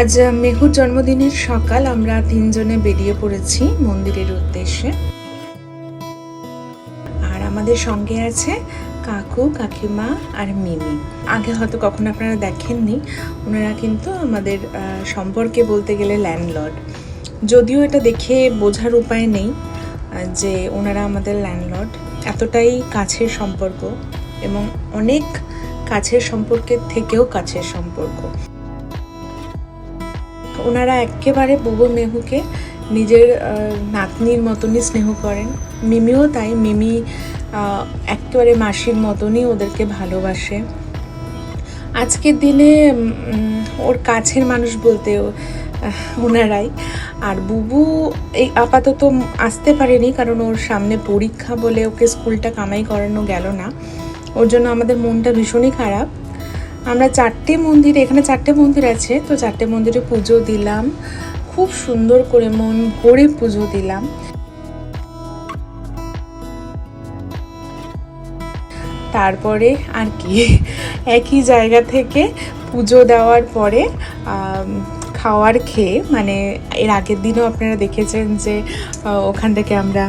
আজ মেহুর জন্মদিনের সকাল আমরা তিনজনে বেরিয়ে পড়েছি মন্দিরের উদ্দেশ্যে। আর আমাদের সঙ্গে আছে কাকু, কাকিমা আর মিমি। আগে হয়তো কখনো আপনারা দেখেননি, ওনারা কিন্তু আমাদের সম্পর্কে বলতে গেলে ল্যান্ডলর্ড যদিও এটা দেখে বোঝার উপায় নেই যে ওনারা আমাদের ল্যান্ডলর্ড এতটাই কাছের সম্পর্ক এবং অনেক কাছের সম্পর্কের থেকেও কাছের সম্পর্ক। ওনারা একেবারে বুবু মেহুকে নিজের নাতনির মতনই স্নেহ করেন। মিমিও তাই, মিমি একেবারে মাসির মতনই ওদেরকে ভালোবাসে। আজকের দিনে ওর কাছের মানুষ বলতে ওনারাই। আর বুবু এই আপাতত আসতে পারেনি, কারণ ওর সামনে পরীক্ষা বলে ওকে স্কুলটা কামাই করানো গেল না। ওর জন্য আমাদের মনটা ভীষণই খারাপ। আমরা চারটে মন্দির, এখানে চারটে মন্দির আছে, তো চারটে মন্দিরে পুজো দিলাম। খুব সুন্দর করে মন ভরে পুজো দিলাম। তারপরে আর কি, একই জায়গা থেকে পুজো দেওয়ার পরে খাওয়ার খেয়ে মানে এর আগের দিনও আপনারা দেখেছেন যে ওখান থেকে আমরা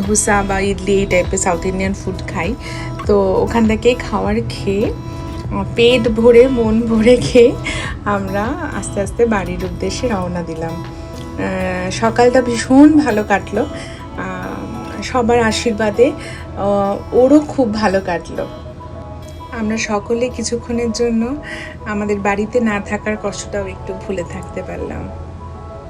ধোসা বা ইডলি এই টাইপের সাউথ ইন্ডিয়ান ফুড খাই। তো ওখান থেকে খাওয়ার খেয়ে পেট ভরে, মন ভরে খেয়ে আমরা আস্তে আস্তে বাড়ির উদ্দেশ্যে রওনা দিলাম। সকালটা ভীষণ ভালো কাটলো। সবার আশীর্বাদে ওরও খুব ভালো কাটলো। আমরা সকলে কিছুক্ষণের জন্য আমাদের বাড়িতে না থাকার কষ্টটাও একটু ভুলে থাকতে পারলাম।